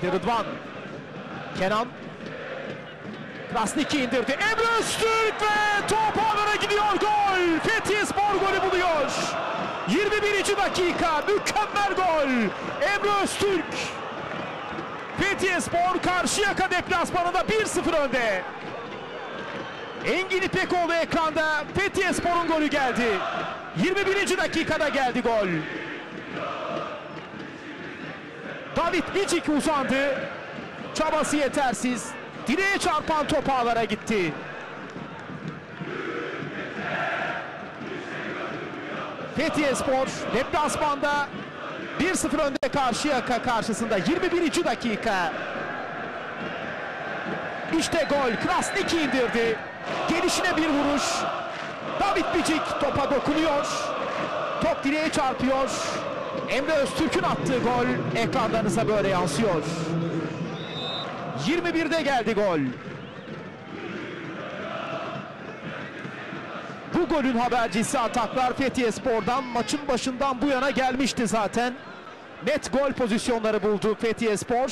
Rıdvan. Kenan. Krasniki indirdi. Emre Öztürk ve top ağlara gidiyor. Gol. Fethiye Spor golü buluyor. 21. dakika. Mükemmel gol. Emre Öztürk. Fethiye Spor Karşıyaka deplasmanında 1-0 önde. Engin İpekoğlu ekranda. Fethiye Spor'un golü geldi. 21. dakikada geldi gol. David Bicik uzandı. Çabası yetersiz. Direğe çarpan top ağlara gitti. Fethiye Spor deplasmanda 1-0 önde Karşıyaka karşısında 21. dakika. İşte gol. Krasniki indirdi. Gelişine bir vuruş. David Bicik topa dokunuyor. Top direğe çarpıyor. Emre Öztürk'ün attığı gol ekranlarınıza böyle yansıyor. 21'de geldi gol. Bu golün habercisi ataklar Fethiye Spor'dan maçın başından bu yana gelmişti zaten. Net gol pozisyonları buldu Fethiye Spor.